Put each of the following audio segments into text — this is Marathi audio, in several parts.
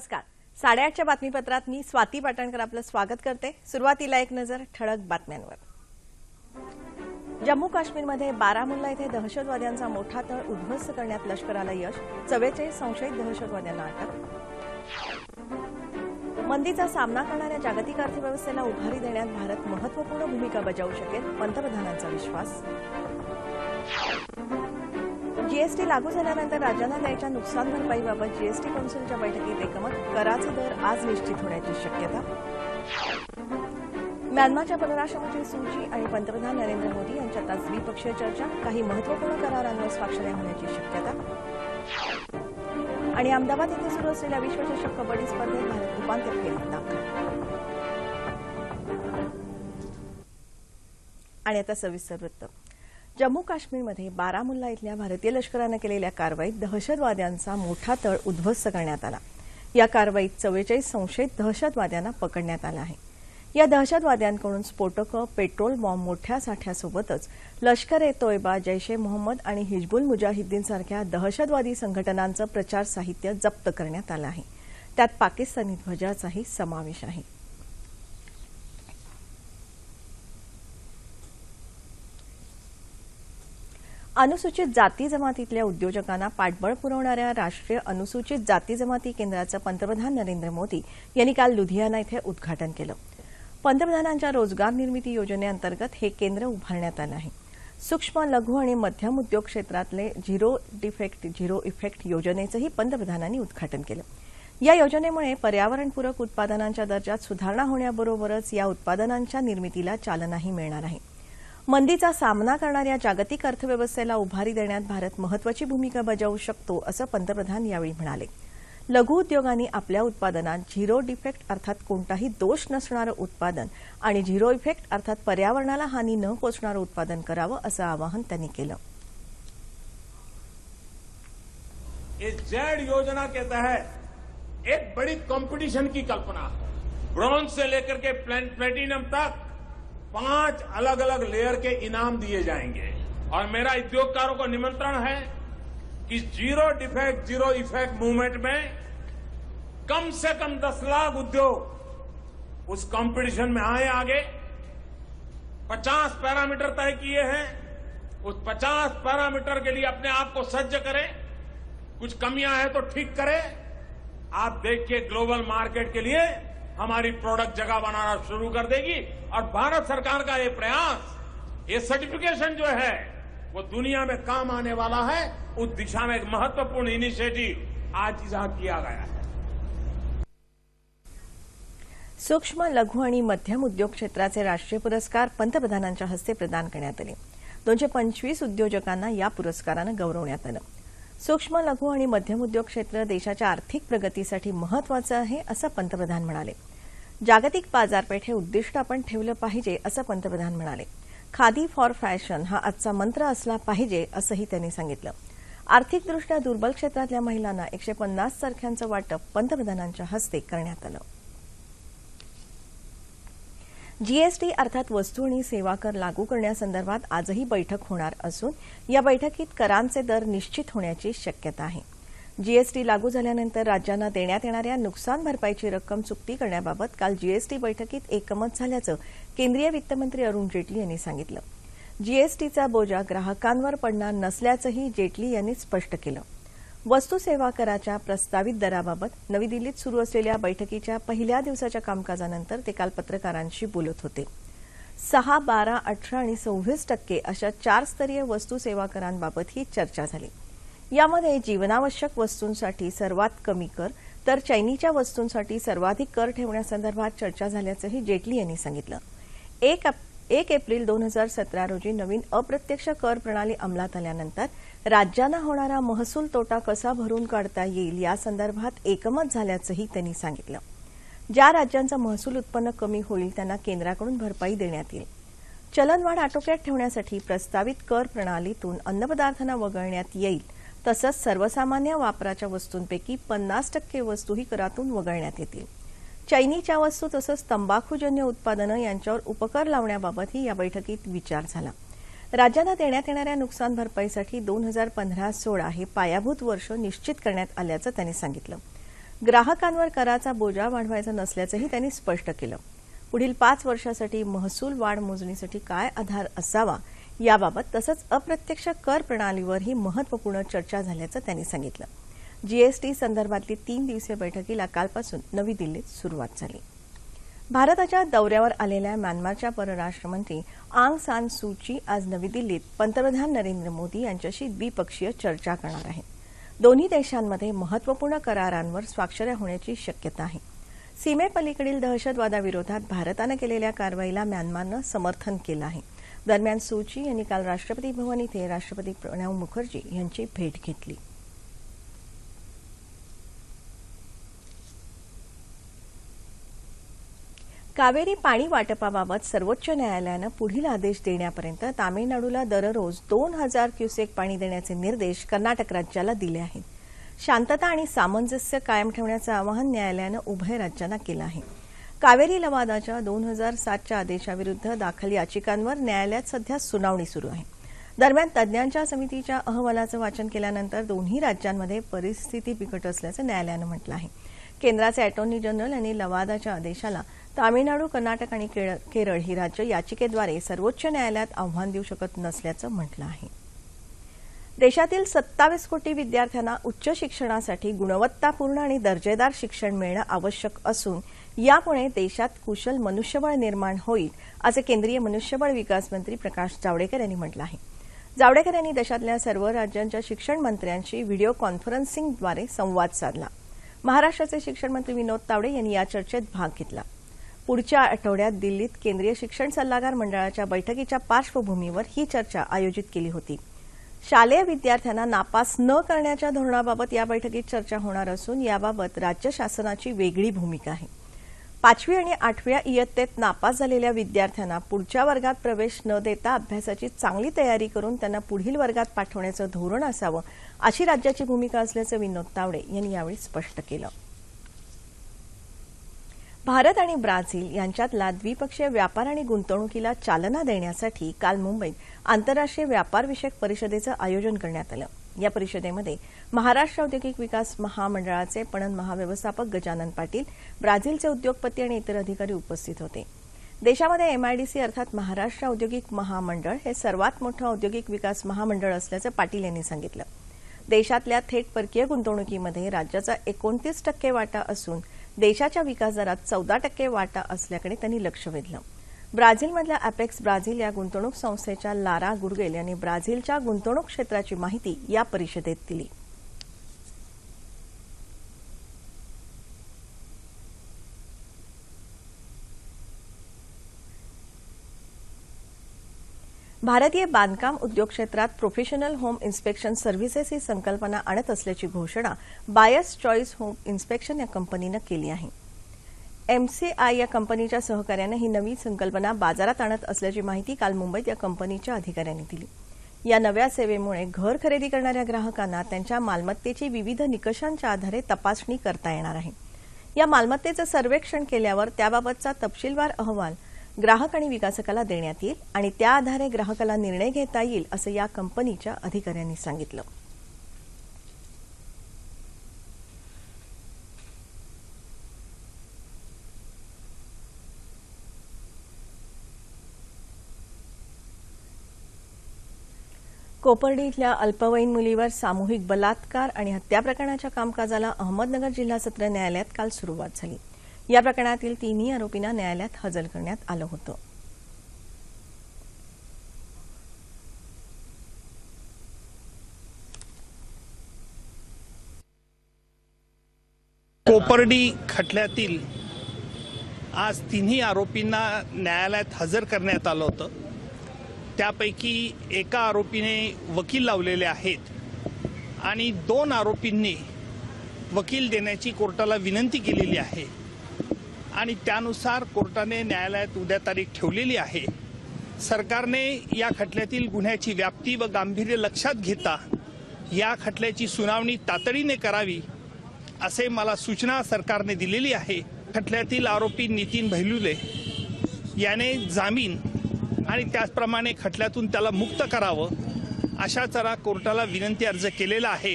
नमस्कार. साडेआठच्या बातमीपत्रात मी स्वाती पाटणकर आपलं स्वागत करते. सुरुवातीला एक नजर ठळक बातम्यांवर. जम्मू काश्मीरमध्ये बारामुल्ला येथे दहशतवाद्यांचा मोठा तळ उद्ध्वस्त करण्यात लष्कराला यश चव्वेचाळीस संशयित दहशतवाद्यांना अटक. मंदीचा सामना करणाऱ्या जागतिक अर्थव्यवस्थेला उभारी देण्यात भारत महत्त्वपूर्ण भूमिका बजावू शकेल पंतप्रधानांचा विश्वास. जीएसटी लागू झाल्यानंतर राज्यांना द्यायच्या नुकसान भरपाईबाबत जीएसटी कौन्सिलच्या बैठकीत एकमत कराचा दर आज निश्चित होण्याची शक्यता. म्यानमारच्या परराष्ट्रमंत्री सूची आणि पंतप्रधान नरेंद्र मोदी यांच्यात आज द्विपक्षीय चर्चा काही महत्त्वपूर्ण करारांवर स्वाक्षऱ्या होण्याची शक्यता. आणि अहमदाबाद येथे सुरू असलेल्या विश्वचषक कबड्डी स्पर्धेत भारत उपांत्य फेरीत दाखल. आणि आता सविस्तर वृत्त. जम्मू काश्मीरमध्ये बारामुल्ला इथल्या भारतीय लष्करानं केलेल्या कारवाईत दहशतवाद्यांचा मोठा तळ उद्ध्वस्त करण्यात आला. या कारवाईत चव्वेचाळीस संशयित दहशतवाद्यांना पकडण्यात आलं आहे. या दहशतवाद्यांकडून स्फोटकं पेट्रोल बॉम्ब मोठ्या साठ्यासोबतच लष्कर ए तोयबा जैश ए मोहम्मद आणि हिजबुल मुजाहिद्दीन सारख्या दहशतवादी संघटनांचं प्रचार साहित्य जप्त करण्यात आलं आहे. त्यात पाकिस्तानी ध्वजाचाही समावेश आहे. अनुसूचित जाती जमातीतल्या उद्योजकांना पाठबळ पुरवणाऱ्या राष्ट्रीय अनुसूचित जाती जमाती केंद्राचं पंतप्रधान नरेंद्र मोदी यांनी काल लुधियाना इथे उद्घाटन केलं. पंतप्रधानांच्या रोजगार निर्मिती योजनेअंतर्गत हे केंद्र उभारण्यात आलं आहे. सूक्ष्म लघु आणि मध्यम उद्योग क्षेत्रातले झिरो डिफेक्ट झिरो इफेक्ट योजनेचंही पंतप्रधानांनी उद्घाटन केलं. या योजनेमुळे पर्यावरणपूरक उत्पादनांच्या दर्जात सुधारणा होण्याबरोबरच या उत्पादनांच्या निर्मितीला चालनाही मिळणार आहे. मंदीचा सामना करणाऱ्या जागतिक अर्थव्यवस्थेला उभारी देण्यात भारत महत्वाची भूमिका बजावू शकतो असं पंतप्रधान यावेळी म्हणाले. लघु उद्योगांनी आपल्या उत्पादनात झिरो डिफेक्ट अर्थात कोणताही दोष नसणारं उत्पादन आणि झिरो इफेक्ट अर्थात पर्यावरणाला हानी न पोचणारं उत्पादन करावं असं आवाहन त्यांनी केलं. इस जेड योजना के तहत एक बड़ी कंपटीशन की कल्पना है ब्रॉन्ज से लेकर के प्लेटिनम तक पाँच अलग अलग लेयर के इनाम दिए जाएँगे। और मेरा उद्योगकारों को निमंत्रण है कि zero defect zero effect movement में कम से कम दस लाख उद्योग उस कंपटीशन में आए आगे। पचास पैरामीटर तय किए हैं। उस पचास पैरामीटर के लिए अपने आप को सज्ज करें। कुछ कमियाँ हैं तो ठीक करें। आप देखिए ग्लोबल मार्केट के लिए हमारी प्रोडक्ट जगह बनाना शुरू कर देगी और भारत सरकार का ये प्रयास ये सर्टिफिकेशन जो है वो दुनिया में काम आने वाला है। उस दिशा में एक महत्त्वपूर्ण इनिशिएटिव आज यहां किया गया है। सूक्ष्म लघु आणि मध्यम उद्योग क्षेत्राचे राष्ट्रीय पुरस्कार पंतप्रधानांच्या हस्ते प्रदान करण्यात आले. दोनशे पंचवीस उद्योजकांना या पुरस्कारानं गौरवण्यात आलं. सूक्ष्म लघु आणि मध्यम उद्योग क्षेत्र देशाच्या आर्थिक प्रगतीसाठी महत्वाचं आहे असं पंतप्रधान म्हणाले. जागतिक बाजारपेठ हे उद्दिष्ट आपण ठेवलं पाहिजे असं पंतप्रधान म्हणाले. खादी फॉर फॅशन हा आजचा मंत्र असला पाहिजे असंही त्यांनी सांगितलं. आर्थिकदृष्ट्या दुर्बल क्षेत्रातल्या महिलांना एकशे पन्नास सारख्यांचं वाटप पंतप्रधानांच्या हस्ते करण्यात आलं. जीएसटी अर्थात वस्तू आणि सेवा कर लागू करण्यासंदर्भात आजही बैठक होणार असून या बैठकीत करांचे दर निश्चित होण्याची शक्यता आहे. जीएसटी लागू झाल्यानंतर राज्यांना देण्यात येणाऱ्या नुकसान भरपाईची रक्कम चुकती करण्याबाबत काल जीएसटी बैठकीत एकमत झाल्याचं केंद्रीय वित्तमंत्री अरुण जेटली यांनी सांगितलं. जीएसटीचा बोजा ग्राहकांवर पडणार नसल्याचंही जेटली यांनी स्पष्ट केलं. वस्तू सेवा कराच्या प्रस्तावित दराबाबत नवी दिल्लीत सुरू असलेल्या बैठकीच्या पहिल्या दिवसाच्या कामकाजानंतर ते काल पत्रकारांशी बोलत होते. सहा बारा अठरा आणि सव्वीस टक्के अशा चार स्तरीय वस्तू सेवा करांबाबत ही चर्चा झाली. यामध्ये जीवनावश्यक वस्तूंसाठी सर्वात कमी कर तर चैनीच्या वस्तूंसाठी सर्वाधिक कर ठेवण्यासंदर्भात चर्चा झाल्याचंही जेटली यांनी सांगितलं. एक एक एप्रिल दोन हजार सतरा रोजी नवीन अप्रत्यक्ष कर प्रणाली अंमलात आल्यानंतर राज्यांना होणारा महसूल तोटा कसा भरून काढता येईल यासंदर्भात एकमत झाल्याचंही त्यांनी सांगितलं. ज्या राज्यांचं महसूल उत्पन्न कमी होईल त्यांना केंद्राकडून भरपाई देण्यात येईल. चलनवाढ आटोक्यात ठेवण्यासाठी प्रस्तावित कर प्रणालीतून अन्नपदार्थांना वगळण्यात येईल तसंच सर्वसामान्य वापराच्या वस्तूंपैकी पन्नास टक्के वस्तूही करातून वगळण्यात येतील. चैनीच्या वस्तू तसंच तंबाखूजन्य उत्पादनं यांच्यावर उपकर लावण्याबाबतही या बैठकीत विचार झाला. राज्यांना देण्यात येणाऱ्या नुकसान भरपाईसाठी दोन हजार पंधरा सोळा हे पायाभूत वर्ष निश्चित करण्यात आल्याचं त्यांनी सांगितलं. ग्राहकांवर कराचा बोजा वाढवायचा नसल्याचंही त्यांनी स्पष्ट केलं. पुढील पाच वर्षासाठी महसूल वाढ मोजणीसाठी काय आधार असावा याबाबत तसंच अप्रत्यक्ष कर प्रणालीवरही महत्त्वपूर्ण चर्चा झाल्याचं त्यांनी सांगितलं. जीएसटी संदर्भातली तीन दिवसीय बैठकीला कालपासून नवी दिल्लीत सुरुवात झाली. भारताच्या दौऱ्यावर आलेल्या म्यानमारच्या परराष्ट्रमंत्री आंग सान सू ची आज नवी दिल्लीत पंतप्रधान नरेंद्र मोदी यांच्याशी द्विपक्षीय चर्चा करणार आहेत. दोन्ही देशांमध्ये महत्त्वपूर्ण करारांवर स्वाक्षऱ्या होण्याची शक्यता आहे. सीमेपलीकडील दहशतवादाविरोधात भारतानं केलेल्या कारवाईला म्यानमारनं समर्थन केलं आहे. दरम्यान सूची यांनी काल राष्ट्रपती भवन इथे राष्ट्रपती प्रणव मुखर्जी यांची भेट घेतली. कावेरी पाणी वाटपाबाबत सर्वोच्च न्यायालयानं पुढील आदेश देण्यापर्यंत तामिळनाडूला दररोज दोन हजार क्युसेक पाणी देण्याचे निर्देश कर्नाटक राज्याला दिले आहेत. शांतता आणि सामंजस्य कायम ठेवण्याचं आवाहन न्यायालयानं उभय राज्यांना केलं आहे. कावेरी लवादाच्या दोन हजार सातच्या आदेशाविरुद्ध दाखल याचिकांवर न्यायालयात सध्या सुनावणी सुरू आहे. दरम्यान तज्ज्ञांच्या समितीच्या अहवालाचं वाचन केल्यानंतर दोन्ही राज्यांमध्ये परिस्थिती बिकट असल्याचं न्यायालयानं म्हटलं आहे. केंद्राचे अटॉर्नी जनरल यांनी लवादाच्या आदेशाला तामिळनाडू कर्नाटक आणि केरळ ही राज्य याचिकेद्वारे सर्वोच्च न्यायालयात आव्हान देऊ शकत नसल्याचं म्हटलं आहे. देशातील सत्तावीस कोटी विद्यार्थ्यांना उच्च शिक्षणासाठी गुणवत्तापूर्ण आणि दर्जेदार शिक्षण मिळणं आवश्यक असून यामुळे देशात कुशल मनुष्यबळ निर्माण होईल असं केंद्रीय मनुष्यबळ विकास मंत्री प्रकाश जावडेकर यांनी म्हटलं आहे. जावडेकर यांनी देशातल्या सर्व राज्यांच्या शिक्षण मंत्र्यांशी व्हिडिओ कॉन्फरन्सिंगद्वारे संवाद साधला. महाराष्ट्राचे शिक्षण मंत्री विनोद तावडे यांनी या चर्चेत भाग घेतला. पुढच्या आठवड्यात दिल्लीत केंद्रीय शिक्षण सल्लागार मंडळाच्या बैठकीच्या पार्श्वभूमीवर ही चर्चा आयोजित केली होती. शालेय विद्यार्थ्यांना नापास न करण्याच्या धोरणाबाबत या बैठकीत चर्चा होणार असून याबाबत राज्य शासनाची वेगळी भूमिका आहे. पाचवी आणि आठव्या इयत्तेत नापास झालेल्या विद्यार्थ्यांना पुढच्या वर्गात प्रवेश न देता अभ्यासाची चांगली तयारी करून त्यांना पुढील वर्गात पाठवण्याचं धोरण असावं अशी राज्याची भूमिका असल्याचं विनोद तावडे यांनी यावेळी स्पष्ट केलं. भारत आणि ब्राझील यांच्यातला द्विपक्षीय व्यापार आणि गुंतवणुकीला चालना देण्यासाठी काल मुंबईत आंतरराष्ट्रीय व्यापारविषयक परिषदेचं आयोजन करण्यात आलं. या परिषदेमध्ये महाराष्ट्र औद्योगिक विकास महामंडळाचे पणन महाव्यवस्थापक गजानन पाटील ब्राझीलचे उद्योगपती आणि इतर अधिकारी उपस्थित होते. देशामध्ये एमआयडीसी अर्थात महाराष्ट्र औद्योगिक महामंडळ हे सर्वात मोठं औद्योगिक विकास महामंडळ असल्याचं पाटील यांनी सांगितलं. देशातल्या थेट परकीय गुंतवणुकीमध्ये राज्याचा एकोणतीस टक्के वाटा असून देशाच्या विकास दरात चौदा टक्के वाटा असल्याकडे त्यांनी लक्ष वेधलं. ब्राझीलमधल्या अपेक्स ब्राझील या गुंतवणूक संस्थेच्या लारा गुरगेल यांनी ब्राझीलच्या गुंतवणूक क्षेत्राची माहिती या परिषदेत दिली. भारतीय बांधकाम उद्योग क्षेत्रात प्रोफेशनल होम इन्स्पेक्शन सर्व्हिसेस ही संकल्पना आणत असल्याची घोषणा बायस चॉईस होम इन्स्पेक्शन या कंपनीनं केली आहे. एमसीआय या कंपनीच्या सहकार्यानं ही नवी संकल्पना बाजारात आणत असल्याची माहिती काल मुंबईत या कंपनीच्या अधिकाऱ्यांनी दिली. या नव्या सेवेमुळे घर खरेदी करणाऱ्या ग्राहकांना त्यांच्या मालमत्तेची विविध निकषांच्या आधारे तपासणी करता येणार आहे. या मालमत्तेचं सर्वेक्षण केल्यावर त्याबाबतचा तपशीलवार अहवाल ग्राहक आणि विकासकाला देण्यात येईल आणि त्या आधारे ग्राहकाला निर्णय घेता येईल असं या कंपनीच्या अधिकाऱ्यांनी सांगितलं. कोपर्डी इथल्या अल्पवयीन मुलीवर सामूहिक बलात्कार आणि हत्या प्रकरणाच्या कामकाजाला अहमदनगर जिल्हा सत्र न्यायालयात काल सुरुवात झाली. या प्रकरणातील तिन्ही आरोपींना न्यायालयात हजर करण्यात आलं होतं. कोपर्डी खटल्यातील आज तिन्ही आरोपींना न्यायालयात हजर करण्यात आलं होतं. त्यापैकी एका आरोपीने वकील लावलेले आहेत आणि दोन आरोपींनी वकील देण्याची कोर्टाला विनंती केलेली आहे. आणि त्यानुसार कोर्टाने न्यायालयात उद्या तारीख ठेवलेली आहे. सरकारने या खटल्यातील गुन्ह्याची व्याप्ती व गांभीर्य लक्षात घेता या खटल्याची सुनावणी तातडीने करावी असे मला सूचना सरकारने दिलेली आहे. खटल्यातील आरोपी नितीन भैलुले याने जामीन आणि त्याचप्रमाणे खटल्यातून त्याला मुक्त करावं अशा तरा कोर्टाला विनंती अर्ज केलेला आहे.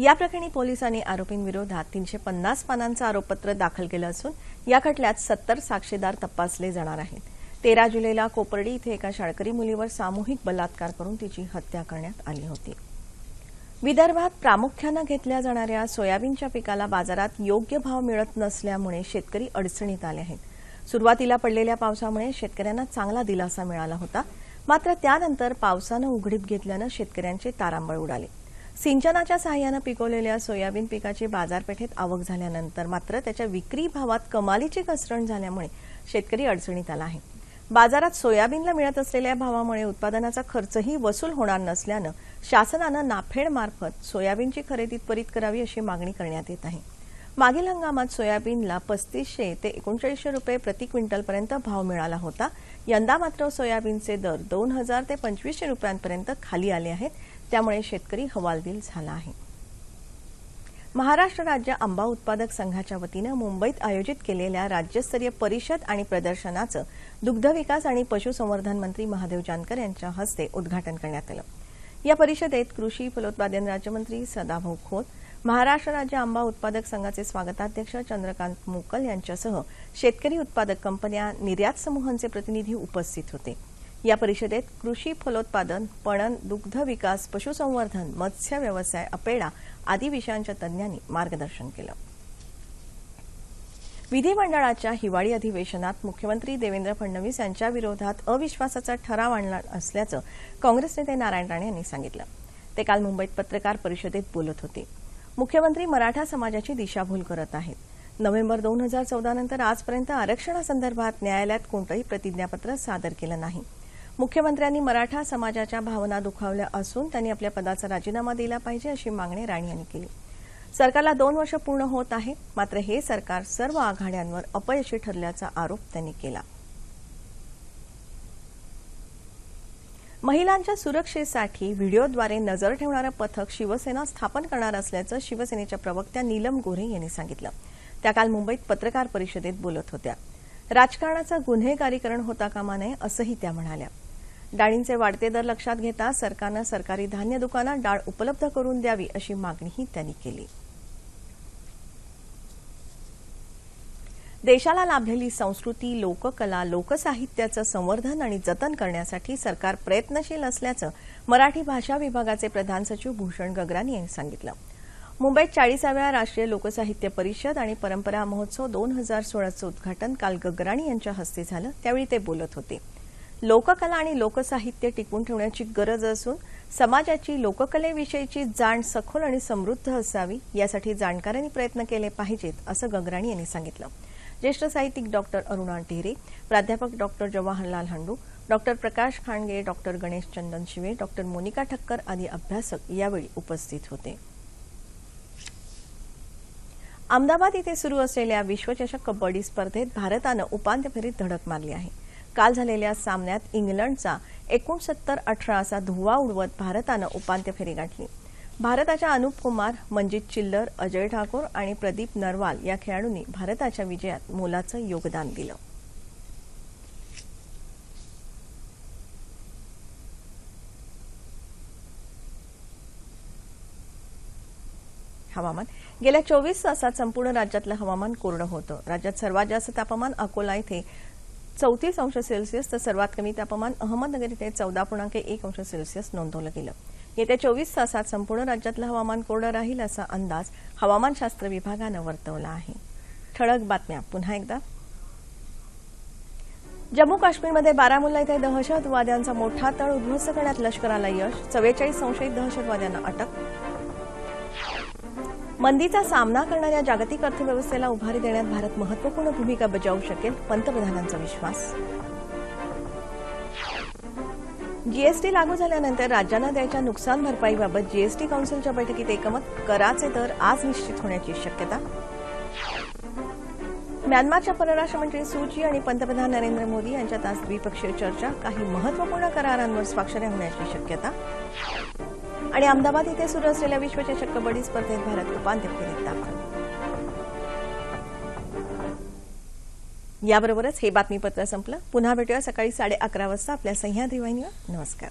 या प्रकरणी पोलिसांनी आरोपींविरोधात तीनशे पन्नास पानांचं आरोपपत्र दाखल केलं असून या खटल्यात सत्तर साक्षीदार तपासले जाणार आहेत. तेरा जुलैला कोपर्डी इथे एका शाळकरी मुलीवर सामूहिक बलात्कार करून तिची हत्या करण्यात आली होती. विदर्भात प्रामुख्यानं घेतल्या जाणाऱ्या सोयाबीनच्या पिकाला बाजारात योग्य भाव मिळत नसल्यामुळे शेतकरी अडचणीत आले आहेत. सुरुवातीला पडलेल्या पावसामुळे शेतकऱ्यांना चांगला दिलासा मिळाला होता. मात्र त्यानंतर पावसानं उघडीप घेतल्यानं शेतकऱ्यांचे तारांबळ उडाले. सिंचनाच्या सहाय्यानं पिकवलेल्या सोयाबीन पिकाची बाजारपेठेत आवक झाल्यानंतर मात्र त्याच्या विक्री भावात कमालीची घसरण झाल्यामुळे शेतकरी अडचणीत आला आहे. बाजारात सोयाबीनला मिळत असलेल्या भावामुळे उत्पादनाचा खर्चही वसूल होणार नसल्यानं शासनानं नाफेडमार्फत सोयाबीनची खरेदी त्वरित करावी अशी मागणी करण्यात येत आहे. मागील हंगामात सोयाबीनला पस्तीसशे ते एकोणचाळीसशे रुपये प्रति क्विंटलपर्यंत भाव मिळाला होता. यंदा मात्र सोयाबीनचे दर दोन हजार ते पंचवीसशे रुपयांपर्यंत खाली आले आहेत. त्यामुळे शेतकरी हवालदिल झाला आहे. महाराष्ट्र राज्य आंबा उत्पादक संघाच्या वतीनं मुंबईत आयोजित केलेल्या राज्यस्तरीय परिषद आणि प्रदर्शनाचं दुग्धविकास आणि पशुसंवर्धन मंत्री महादेव जानकर यांच्या हस्ते उद्घाटन करण्यात आलं. या परिषदेत कृषी फलोत्पादन राज्यमंत्री सदाभाऊ खोत महाराष्ट्र राज्य आंबा उत्पादक संघाचे स्वागताध्यक्ष चंद्रकांत मुकल यांच्यासह शेतकरी उत्पादक कंपन्या निर्यात समूहांचे प्रतिनिधी उपस्थित होते. या परिषदेत कृषी फलोत्पादन पणन दुग्ध विकास पशुसंवर्धन मत्स्य व्यवसाय अपेडा आदी विषयांच्या तज्ज्ञांनी मार्गदर्शन केलं. विधिमंडळाच्या हिवाळी अधिवेशनात मुख्यमंत्री देवेंद्र फडणवीस यांच्या विरोधात अविश्वासाचा ठराव आणणार असल्याचं काँग्रेस नेते नारायण राणे यांनी सांगितलं. ते काल मुंबईत पत्रकार परिषदेत बोलत होते. मुख्यमंत्री मराठा समाजाची दिशाभूल करत आहेत. नोव्हेंबर दोन हजार चौदा नंतर आजपर्यंत आरक्षणासंदर्भात न्यायालयात कोणतंही प्रतिज्ञापत्र सादर केलं नाही. मुख्यमंत्र्यांनी मराठा समाजाच्या भावना दुखावल्या असून त्यांनी आपल्या पदाचा राजीनामा दिला पाहिजे अशी मागणी राणे यांनी केली. सरकारला दोन वर्ष पूर्ण होत आहे मात्र हे सरकार सर्व आघाड्यांवर अपयशी ठरल्याचा आरोप त्यांनी केला. महिलांच्या सुरक्षेसाठी व्हिडिओद्वारे नजर ठेवणारं पथक शिवसेना स्थापन करणार असल्याचं शिवसेनेच्या प्रवक्त्या नीलम गोऱ्हे यांनी सांगितलं. त्या काल मुंबईत पत्रकार परिषदेत बोलत होत्या. राजकारणाचं गुन्हेगारीकरण होता कामा नये असंही त्या म्हणाल्या. डाळींचे वाढते दर लक्षात घेता सरकारनं सरकारी धान्य दुकानात डाळ उपलब्ध करून द्यावी अशी मागणीही त्यांनी केली. देशाला लाभलेली संस्कृती लोककला लोकसाहित्याचं संवर्धन आणि जतन करण्यासाठी सरकार प्रयत्नशील असल्याचं मराठी भाषा विभागाचे प्रधान सचिव भूषण गगरानी यांनी सांगितलं. मुंबईत चाळीसाव्या राष्ट्रीय लोकसाहित्य परिषद आणि परंपरा महोत्सव दोन हजार सोळाचं उद्घाटन काल गगराणी यांच्या हस्ते झालं त्यावेळी ते बोलत होते. लोककला आणि लोकसाहित्य टिकवून ठेवण्याची गरज असून समाजाची लोककलेविषयीची जाण सखोल आणि समृद्ध असावी यासाठी जाणकारांनी प्रयत्न केले पाहिजेत असं गगराणी यांनी सांगितलं. ज्येष्ठ साहित्यिक डॉक्टर अरुणा टेहरे प्राध्यापक doctor Jawaharlal Handu doctor Prakash Khandge doctor Ganesh Chandan Shive doctor Monika Thakkar आदी अभ्यासक यावेळी उपस्थित होते. अहमदाबाद इथे सुरू असलेल्या विश्वचषक कबड्डी स्पर्धेत भारतानं उपांत्य फेरीत धडक मारली आहे. काल झालेल्या सामन्यात इंग्लंडचा एकोणसत्तर अठरा असा धुवा उडवत भारतानं उपांत्य फेरी गाठली. भारताच्या अनुप कुमार मंजित चिल्लर अजय ठाकूर आणि प्रदीप नरवाल या खेळाडूंनी भारताच्या विजयात मोलाचं योगदान दिलं. हवामान. गेल्या चोवीस तासात संपूर्ण राज्यातलं हवामान कोरडं होतं. राज्यात सर्वात जास्त तापमान अकोला इथे चौतीस अंश सेल्सिअस तर सर्वात कमी तापमान अहमदनगर इथे चौदा पूर्णांक एक अंश सेल्सिअस नोंदवलं गेलं. येत्या चोवीस तासात संपूर्ण राज्यातलं हवामान कोरडं राहील असा अंदाज हवामानशास्त्र विभागानं वर्तवला आहे. ठळक बातम्या. पुन्हा एकदा. जम्मू काश्मीरमध्ये बारामुल्ला इथे दहशतवाद्यांचा मोठा तळ उद्ध्वस्त करण्यात लष्कराला यश. चव्वेचाळीस संशयित दहशतवाद्यांना अटक. मंदीचा सामना करणाऱ्या जागतिक अर्थव्यवस्थेला उभारी देण्यात भारत महत्त्वपूर्ण भूमिका बजावू शकेल पंतप्रधानांचा विश्वास. जीएसटी लागू झाल्यानंतर राज्यांना द्यायच्या नुकसान भरपाईबाबत जीएसटी काउन्सिलच्या बैठकीत एकमत कराचे दर आज निश्चित होण्याची शक्यता. म्यानमारच्या परराष्ट्र मंत्री सूची आणि पंतप्रधान नरेंद्र मोदी यांच्यात आज द्विपक्षीय चर्चा काही महत्त्वपूर्ण करारांवर स्वाक्षऱ्या होण्याची शक्यता. आणि अहमदाबाद इथे सुरू असलेल्या विश्वचषक कबड्डी स्पर्धेत भारत उपांत्य फेरीत दाखल याबरोबरच हे बातमीपत्र संपलं. पुन्हा भेटूया सकाळी साडे अकरा वाजता. आपल्या सह्याद्री वाहिनीवर. नमस्कार.